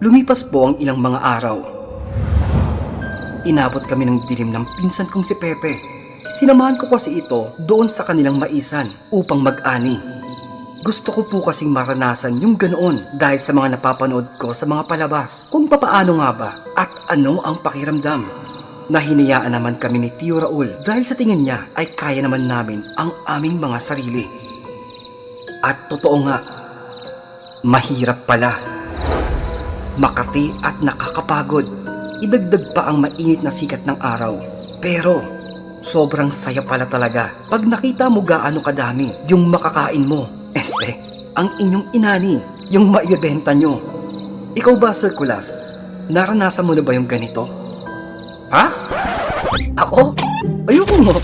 Lumipas po ang ilang mga araw. Inabot kami ng dilim ng pinsan kong si Pepe. Sinamahan ko kasi ito doon sa kanilang maisan upang mag-ani. Gusto ko po kasing maranasan yung ganoon dahil sa mga napapanood ko sa mga palabas kung papaano nga ba at ano ang pakiramdam. Nahinayaan naman kami ni Tio Raul dahil sa tingin niya ay kaya naman namin ang aming mga sarili. At totoo nga, mahirap pala. Makati at nakakapagod. Idagdag pa ang mainit na sikat ng araw. Pero, sobrang saya pala talaga pag nakita mo gaano kadami yung makakain mo. Este, ang inyong inani, yung maibebenta nyo. Ikaw ba, Sir Kulas? Naranasan mo na ba yung ganito? Ha? Ako? Ayoko nga.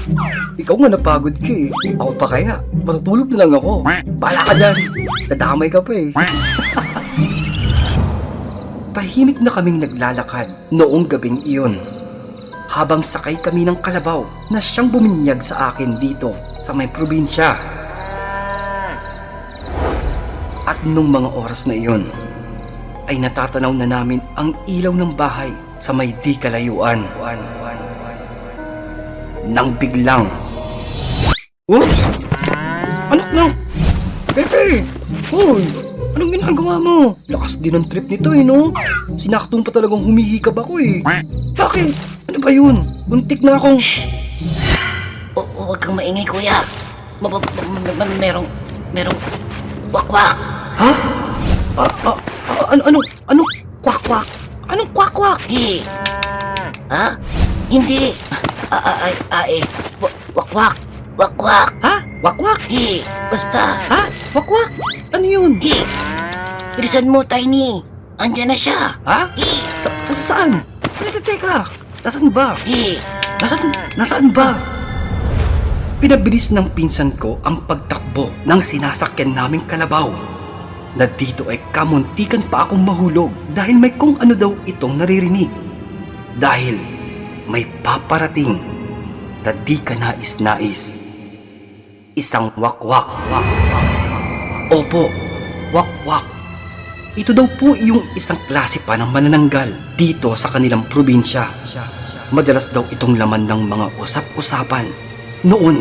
Ikaw nga napagod ka eh. Ako pa kaya. Matutulog na lang ako. Bala ka dyan. Dadamay ka pa eh. Tahimik na kaming naglalakad noong gabing iyon. Habang sakay kami ng kalabaw na siyang buminyag sa akin dito sa may probinsya. At nung mga oras na iyon, ay natatanaw na namin ang ilaw ng bahay sa may di kalayuan. Nang biglang... Oops! Anak na! Pepe! Hoy! Anong ginagawa mo? Lakas din ang trip nito eh, no? Sinaktong pa talagang humihikab ako eh. Bakit? Ano ba yun? Buntik na akong... O, huwag kang maingay, kuya. Merong, merong, wakwak. Ha? Ah, ah, ah, ano, ano, ano? Kwak, kwak. Anong kwak, kwak? Hi. Ha? Hindi. Ah, ah, ay, ah, eh. Wa- Wakwak. Wakwak. Ha? Wak, wak? Hi. Basta. Ha? Wak, wak? Ano yun? Hi. Bilisan mo, Tiny. Andyan na siya. Ha? Hi. Sa, sa saan? Teka, teka. Nasaan ba? Hi. Nasaan, nasaan ba? Pinabilis ng pinsan ko ang pagtakbo ng sinasakyan naming kalabaw. Na dito ay kamuntikan pa akong mahulog dahil may kung ano daw itong naririnig. Dahil may paparating na di ka nais-nais. Isang wakwak. Wak, wak. Opo, wakwak. Ito daw po yung isang klase pa ng manananggal dito sa kanilang probinsya. Madalas daw itong laman ng mga usap-usapan noon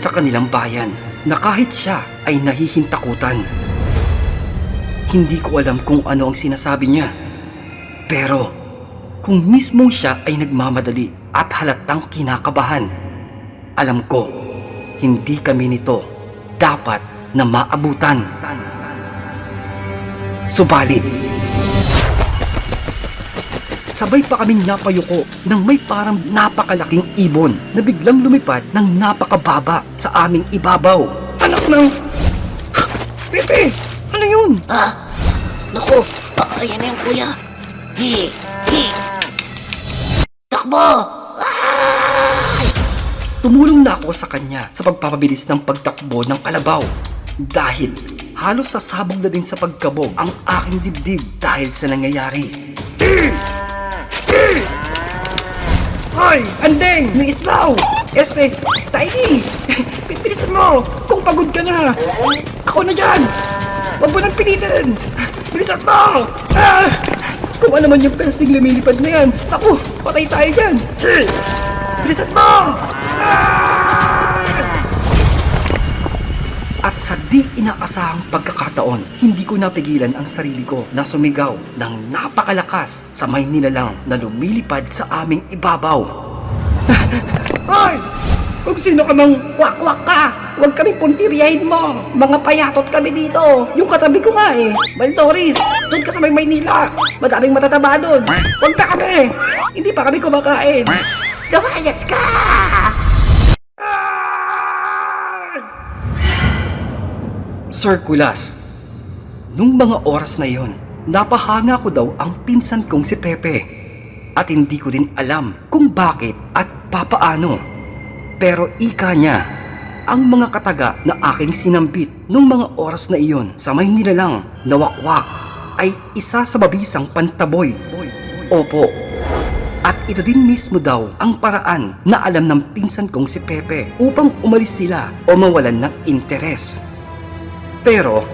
sa kanilang bayan na kahit siya ay nahihintakutan. Hindi ko alam kung ano ang sinasabi niya. Pero kung mismong siya ay nagmamadali at halatang kinakabahan, alam ko, hindi kami nito dapat na maabutan. Subalit, sabay pa kaming napayuko ng may parang napakalaking ibon na biglang lumipad ng napakababa sa aming ibabaw. Anak ng... Pepe! Ano yun? Ah. Naku. Ah, ayan na yung kuya. Hi. Hi. Takbo. Tumulong na ako sa kanya sa pagpapabilis ng pagtakbo ng kalabaw dahil halos sasabog na din sa pagkabog ang aking dibdib dahil sa nangyayari. Hoy! Andeng! May islaw! Este! Tiny! Bilisan mo! Kung pagod ka na! Ako na dyan! Huwag mo nang pilitin! Bilisan mo! Ah! Kung ano man yung pesting lumilipad na yan, ako, patay tayo dyan! Bilisan mo! At sa di inaasahang pagkakataon, hindi ko napigilan ang sarili ko na sumigaw ng napakalakas sa may nilalang na lumilipad sa aming ibabaw. Hoy! Kung sino ka mang kwak-kwak ka, huwag kami puntiryahin mo. Mga payatot kami dito. Yung katabi ko nga eh. Baldoris, doon ka sa may Maynila. Madaming matataba doon. Huwag na kami. Hindi pa kami kumakain. Lumayas ka. Sir Kulas, nung mga oras na yon, napahanga ko daw ang pinsan kong si Pepe. At hindi ko din alam kung bakit at papaano. Pero ika niya, ang mga kataga na aking sinambit nung mga oras na iyon sa may nilalang na wakwak ay isa sa mabisang pantaboy. Opo, at ito din mismo daw ang paraan na alam ng pinsan kong si Pepe upang umalis sila o mawalan ng interes. Pero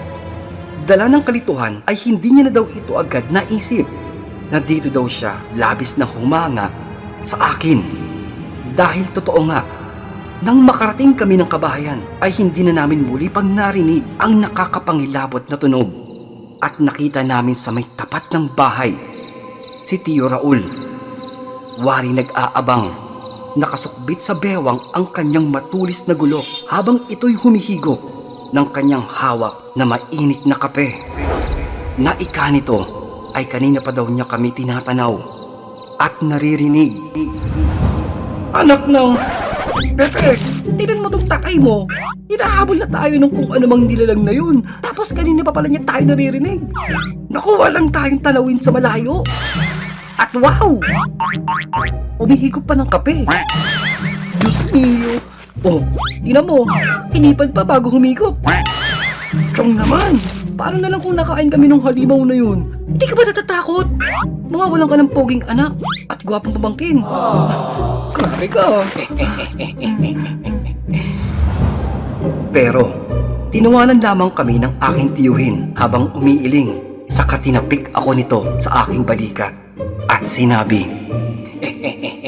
Dala ng kalituhan ay hindi niya na daw ito agad naisip na dito daw siya labis na humanga sa akin. Dahil totoo nga, nang makarating kami ng kabahayan ay hindi na namin muli pang narinig ang nakakapangilabot na tunog at nakita namin sa may tapat ng bahay si Tio Raul. Wari nag-aabang, nakasukbit sa bewang ang kanyang matulis na gulo habang ito'y humihigop ng kanyang hawak na mainit na kape. Naika nito ay kanina pa daw niya kami tinatanaw at naririnig. Anak ng... Pepe, tinan mo tong takay mo. Hinahabol na tayo ng kung anumang nilalang na yun. Tapos kanina pa pala niya tayo naririnig. Naku, walang tayong tanawin sa malayo. At wow! Umihigop pa ng kape. Diyos mio. Oh, ina mo, hinipad pa bago humigop. Chong naman, paano na lang kung nakain kami ng halimaw na yun? Hindi ka ba natatakot? Mawawalan ka ng poging anak at gwapong pamangkin. Grabe ka. Pero, tinawanan lamang kami ng aking tiyuhin habang umiiling sa katinapik ako nito sa aking balikat at sinabi,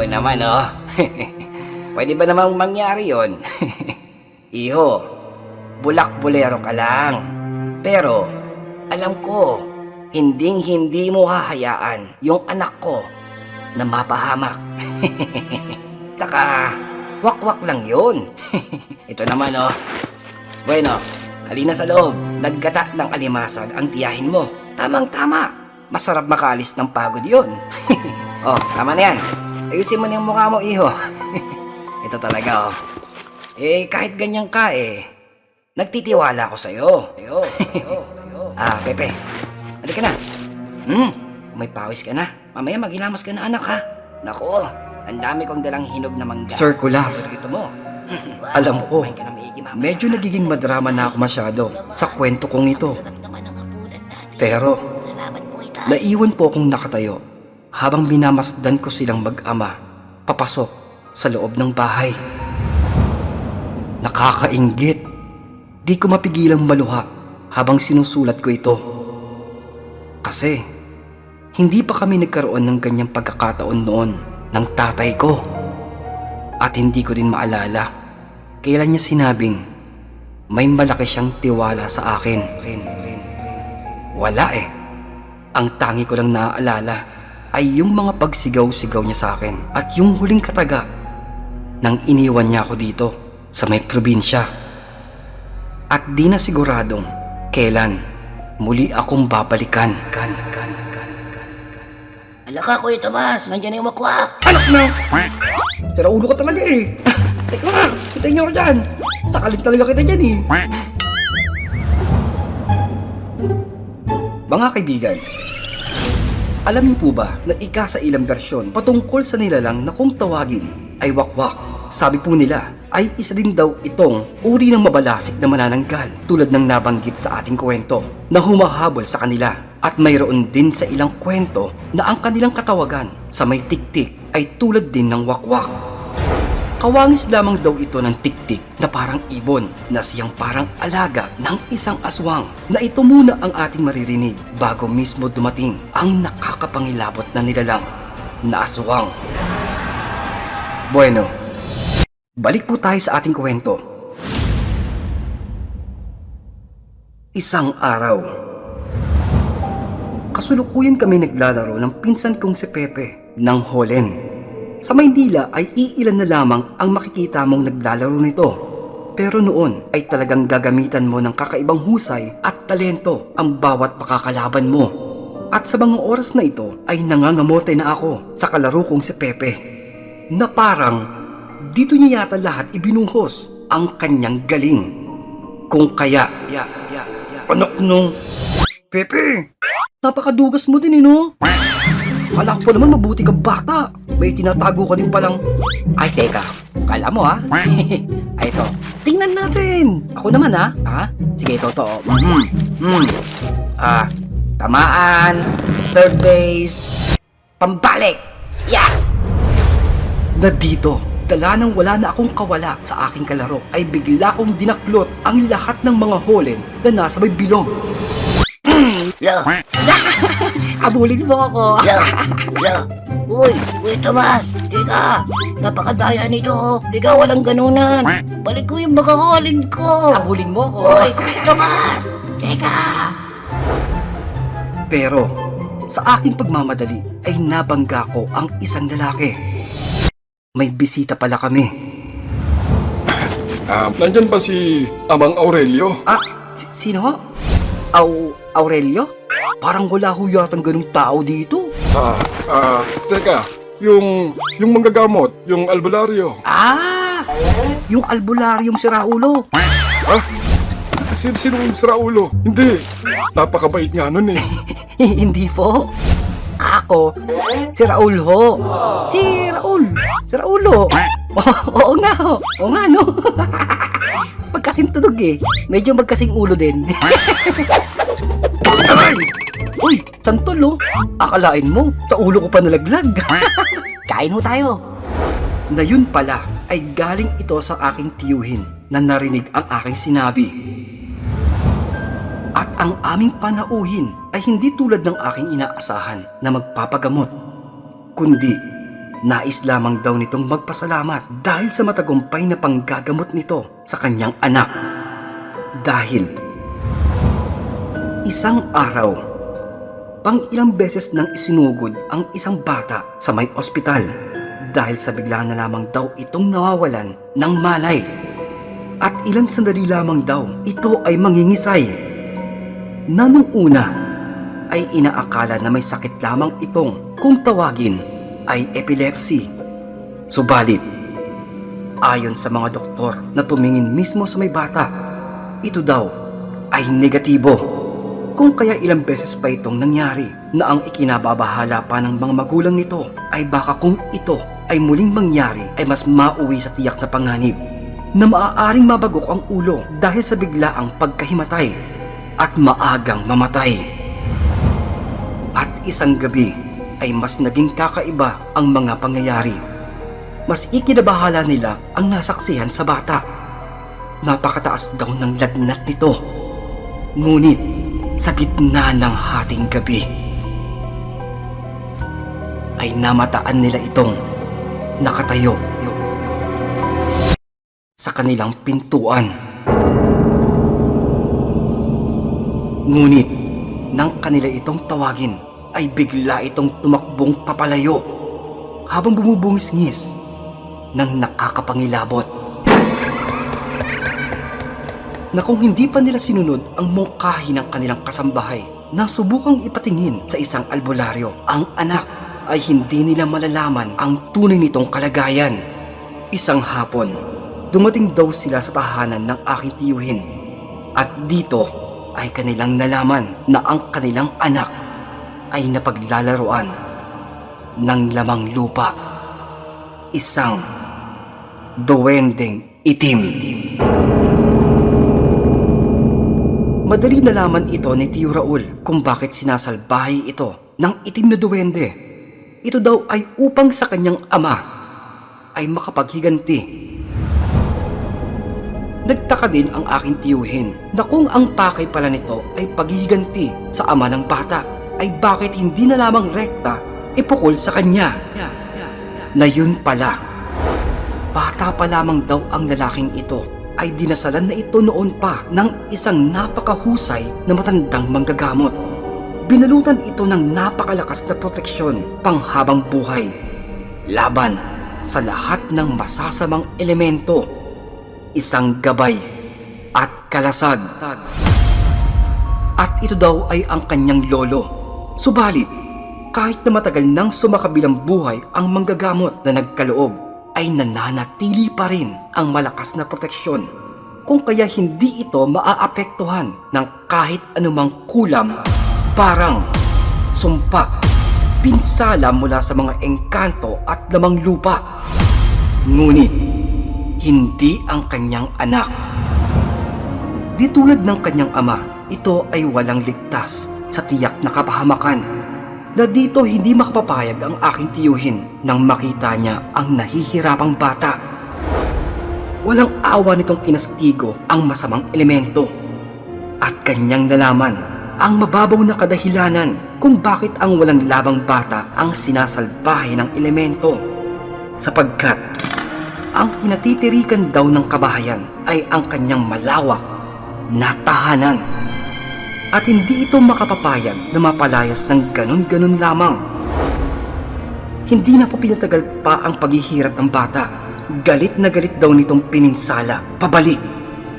Ikaw naman oh. Pwede ba namang mangyari yon? Iho, bulak-bulero ka lang. Pero, alam ko, hinding hindi mo hahayaan yung anak ko na mapahamak. Tsaka, wakwak lang yun. Ito naman oh. Bueno, halina sa loob. Naggata ng alimasag ang tiyahin mo. Tamang-tama. Masarap makalis ng pagod yun. oh, tama na yan. Ayusin mo na yung mukha mo, iho. Ito talaga, oh. Eh, kahit ganyan ka, eh. Nagtitiwala ako sa'yo. Sa'yo, sa'yo, sa'yo. ah, Pepe. Halika na. Hmm, may pawis ka na. Mamaya maghilamas ka na, anak, ha? Nako, ang dami kong dalang hinog na mangga. Sir Kulas. Ito mo. Alam ko, medyo nagiging madrama na ako masyado sa kwento kong ito. Pero. Naiwan po akong nakatayo habang minamasdan ko silang mag-ama papasok sa loob ng bahay. Nakakaingit. Di ko mapigilang maluha habang sinusulat ko ito. Kasi, hindi pa kami nagkaroon ng ganyang pagkakataon noon ng tatay ko. At hindi ko din maalala kailan niya sinabing may malaki siyang tiwala sa akin. Wala eh. Ang tangi ko lang naaalala ay yung mga pagsigaw-sigaw niya sa akin at yung huling kataga nang iniwan niya ako dito sa may probinsya. At di na siguradong kailan muli akong babalikan. Kan, kan, kan, kan. Ala ka, Kuya Tomas. Nandiyan na yung makwak. Anak na! Tira ulo ka talaga eh. Teka nga, kita niyo ako dyan. Sakalin talaga kita dyan eh. Mga kaibigan, alam niyo po ba na ika sa ilang bersyon patungkol sa nilalang na kung tawagin ay wakwak? Sabi po nila ay isa din daw itong uri ng mabalasik na manananggal tulad ng nabanggit sa ating kwento na humahabol sa kanila at mayroon din sa ilang kwento na ang kanilang katawagan sa may tiktik ay tulad din ng wakwak. Kawangis lamang daw ito ng tiktik na parang ibon na siyang parang alaga ng isang aswang na ito muna ang ating maririnig bago mismo dumating ang nakakapangilabot na nilalang na aswang. Bueno, balik po tayo sa ating kwento. Isang araw, kasulukuyan kami naglalaro ng pinsan kong si Pepe ng Holen. Sa Maynila ay iilan na lamang ang makikita mong naglalaro nito. Pero noon ay talagang gagamitan mo ng kakaibang husay at talento ang bawat makakalaban mo. At sa mga oras na ito ay nangangamote na ako sa kalaro kong si Pepe. Na parang dito niya yata lahat ibinuhos ang kanyang galing. Kung kaya, ya, ya, ya. Anak nung... Pepe, napakadugas mo din eh no? Kala ko po naman mabuti kang bata. May tinatago ka din palang... Ay, teka. Kala mo ha? Ay, ito. Tingnan natin. Ako naman ha? Ha? Sige, ito. oh. Mhm. Mm. Ah, tamaan. Third base. Pambalik. Yeah! Na dito, dala ng wala na akong kawala sa aking kalaro ay bigla kong dinaklot ang lahat ng mga holen na nasa may bilog. Lo, Abulin mo ako. Uy, uy, Tomas. Teka, napakadaya nito. oh. Teka, walang ganunan. Balik ko yung bakahalin ko. Abulin mo ako. Uy, Kuya Tomas. Teka. Pero sa aking pagmamadali ay nabangga ko ang isang lalaki. May bisita pala kami. Ah, nandyan ba si Amang Aurelio? Ah, si- sino? Au Aurelio? Parang wala ho yatang ganung tao dito. Ah, ah, teka, yung, yung manggagamot, yung albularyo. Ah! Yung albularyong si Raulo. Ah, sino, sino yung si Raulo? Hindi, napakabait nga nun eh. Hindi po. Ako, si Raul ho. Si Raul. Si Raulo. Oo, oo nga ho. Oo nga no. Magkasing tunog eh. Medyo magkasing ulo din. Oh. Akalain mo, sa ulo ko pa nalaglag. Kain ho tayo. Na yun pala ay galing ito sa aking tiyuhin na narinig ang aking sinabi. At ang aming panauhin ay hindi tulad ng aking inaasahan na magpapagamot, kundi nais lamang daw nitong magpasalamat dahil sa matagumpay na panggagamot nito sa kanyang anak. Dahil isang araw, pang ilang beses nang isinugod ang isang bata sa may ospital dahil sa bigla na lamang daw itong nawawalan ng malay. At ilang sandali lamang daw ito ay mangingisay na nung una ay inaakala na may sakit lamang itong kung tawagin ay epilepsy. Subalit, ayon sa mga doktor na tumingin mismo sa may bata, ito daw ay negatibo. Kung kaya ilang beses pa itong nangyari na ang ikinababahala pa ng mga magulang nito ay baka kung ito ay muling mangyari ay mas mauwi sa tiyak na panganib na maaaring mabagok ang ulo dahil sa biglaang pagkahimatay at maagang mamatay. At isang gabi ay mas naging kakaiba ang mga pangyayari. Mas ikinabahala nila ang nasaksihan sa bata. Napakataas daw ng lagnat nito. Ngunit sa gitna ng hating gabi ay namataan nila itong nakatayo sa kanilang pintuan. Ngunit, nang kanila itong tawagin, ay bigla itong tumakbong papalayo habang bumubungis-ngis ng nakakapangilabot. Na kung hindi pa nila sinunod ang mungkahi ng kanilang kasambahay na subukang ipatingin sa isang albularyo, ang anak ay hindi nila malalaman ang tunay nitong kalagayan. Isang hapon, dumating daw sila sa tahanan ng aking tiyuhin at dito ay kanilang nalaman na ang kanilang anak ay napaglalaruan ng lamang lupa. Isang duwending itim. Madali nalaman ito ni Tio Raul kung bakit sinasalbahay ito ng itim na duwende. Ito daw ay upang sa kanyang ama ay makapaghiganti Nagtaka din ang aking tiyuhin na kung ang pakay pala nito ay paghihiganti sa ama ng bata ay bakit hindi na lamang rekta ipukol sa kanya. Na yun pala, bata pa lamang daw ang lalaking ito ay dinasalan na ito noon pa ng isang napakahusay na matandang manggagamot. Binalutan ito ng napakalakas na proteksyon panghabang buhay laban sa lahat ng masasamang elemento isang gabay at kalasag. At ito daw ay ang kanyang lolo. Subalit, kahit na matagal nang sumakabilang buhay ang manggagamot na nagkaloob, ay nananatili pa rin ang malakas na proteksyon kung kaya hindi ito maaapektuhan ng kahit anumang kulam, parang sumpa, pinsala mula sa mga engkanto at lamang lupa. Ngunit, hindi ang kanyang anak. Di tulad ng kanyang ama, ito ay walang ligtas sa tiyak na kapahamakan. Na dito hindi makapapayag ang aking tiyuhin nang makita niya ang nahihirapang bata. Walang awa nitong kinastigo ang masamang elemento at kanyang nalaman ang mababaw na kadahilanan kung bakit ang walang labang bata ang sinasalbahe ng elemento. Sapagkat ang kinatitirikan daw ng kabahayan ay ang kanyang malawak na tahanan. At hindi ito makapapayag na mapalayas ng ganon-ganon lamang. Hindi na po pinatagal pa ang paghihirap ng bata. Galit na galit daw nitong pininsala, pabalik,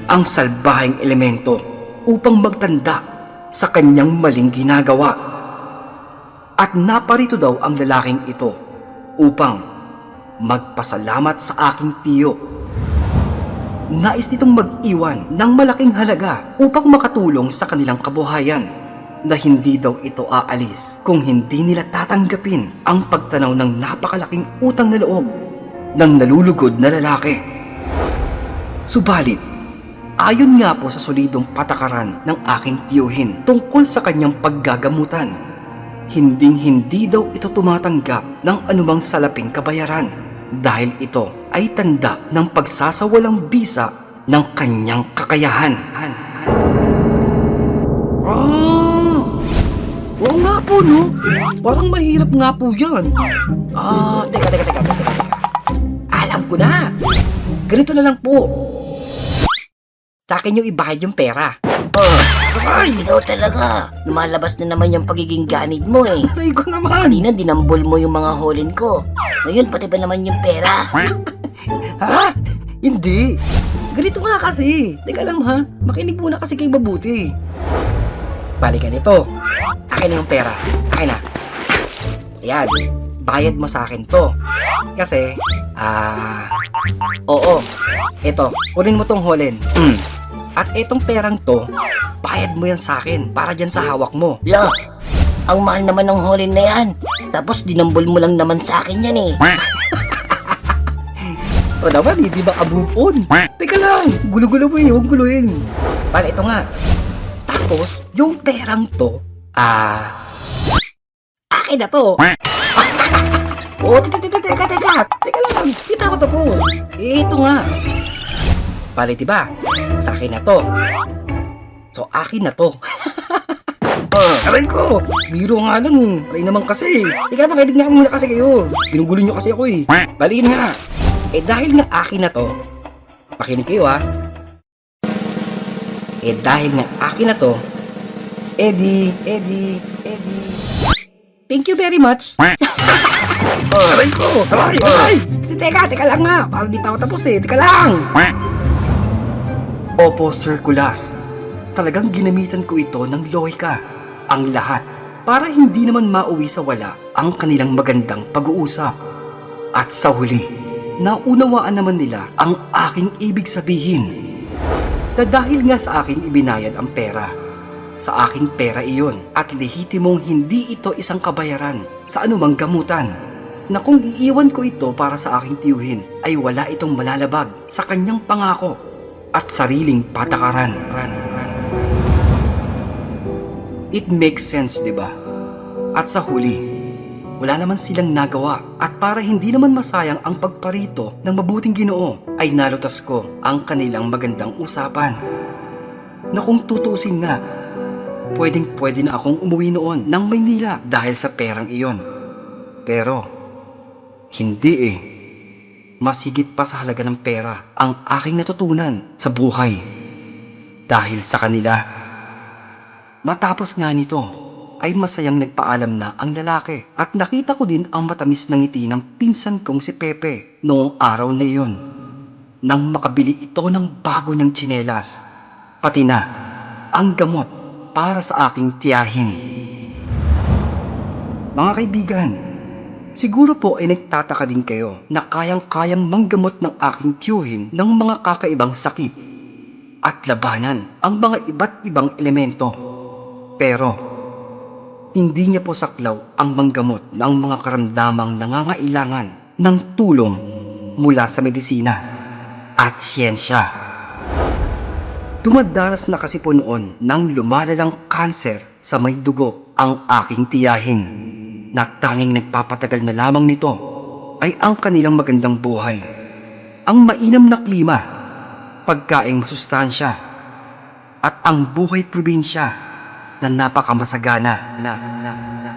ang salbahing elemento upang magtanda sa kanyang maling ginagawa. At naparito daw ang lalaking ito upang magpasalamat sa aking tiyo. Nais nitong mag-iwan ng malaking halaga upang makatulong sa kanilang kabuhayan na hindi daw ito aalis kung hindi nila tatanggapin ang pagtanaw ng napakalaking utang na loob ng nalulugod na lalaki. Subalit, ayon nga po sa solidong patakaran ng aking tiyuhin tungkol sa kanyang paggagamutan, hinding hindi daw ito tumatanggap ng anumang salaping kabayaran dahil ito ay tanda ng pagsasawalang bisa ng kanyang kakayahan. Ah! Oo nga po, no? Parang mahirap nga po yan. Ah, teka, teka, teka, teka, teka. Alam ko na. Ganito na lang po. Sa akin yung ibahid yung pera. Oh, ay, ikaw talaga. Lumalabas na naman yung pagiging ganid mo eh. Ay ko naman. Kanina dinambol mo yung mga holin ko. Ngayon pati ba naman yung pera? Ha? Hindi. Ganito nga kasi. Teka lang ha. Makinig muna kasi kay mabuti. Balikan ito. Akin na yung pera. Akin na. Ayan. Bayad mo sa akin to. Kasi, ah... oo. Ito. Kunin mo tong holin. Mm. At itong perang to, bayad mo yan sa akin para dyan sa hawak mo. Lo, ang mahal naman ng holin na yan. Tapos dinambol mo lang naman sa akin yan eh. O naman, hindi ba kabupon? Teka lang, gulo-gulo mo eh, huwag guluhin. Pala, ito nga. Tapos, yung perang to, ah... akin na to. Oo, teka, teka, teka, teka, teka lang, pa ako tapos. Eh, ito nga. Pala, diba? Sa akin na to. So, akin na to. Ah, aray ko! Biro nga lang eh. Aray naman kasi. Ika, makinig nga muna kasi kayo. Ginugulo nyo kasi ako eh. Baliin nga. Eh dahil nga akin na to, pakinig kayo ha. Eh dahil nga akin na to, Eddie, Eddie, Eddie. Thank you very much. oh, aray ko! Aray, aray! Teka, teka lang nga. Para di pa ako tapos eh. Teka lang. Opo, Sir Kulas. Talagang ginamitan ko ito ng lohika. Ang lahat. Para hindi naman mauwi sa wala ang kanilang magandang pag-uusap. At sa huli, naunawaan naman nila ang aking ibig sabihin. Na dahil nga sa akin ibinayad ang pera. Sa aking pera iyon at lehitimong hindi ito isang kabayaran sa anumang gamutan. Na kung iiwan ko ito para sa aking tiyuhin ay wala itong malalabag sa kanyang pangako at sariling patakaran. Ran, ran. It makes sense, di ba? At sa huli, wala naman silang nagawa at para hindi naman masayang ang pagparito ng mabuting ginoo ay nalutas ko ang kanilang magandang usapan. Na kung tutusin nga, pwedeng pwede na akong umuwi noon ng Maynila dahil sa perang iyon. Pero, hindi eh. Mas higit pa sa halaga ng pera ang aking natutunan sa buhay. Dahil sa kanila. Matapos nga nito, ay masayang nagpaalam na ang lalaki at nakita ko din ang matamis na ngiti ng pinsan kong si Pepe noong araw na iyon. Nang makabili ito ng bago niyang tsinelas, pati na ang gamot para sa aking tiyahin. Mga kaibigan, siguro po ay nagtataka din kayo na kayang-kayang manggamot ng aking tiyuhin ng mga kakaibang sakit at labanan ang mga iba't ibang elemento. Pero, hindi niya po saklaw ang manggamot ng mga karamdamang nangangailangan ng tulong mula sa medisina at siyensya. Dumadanas na kasi po noon ng lumalalang kanser sa may dugo ang aking tiyahin. na tanging nagpapatagal na lamang nito ay ang kanilang magandang buhay. Ang mainam na klima, pagkaing masustansya, at ang buhay probinsya na napakamasagana na, na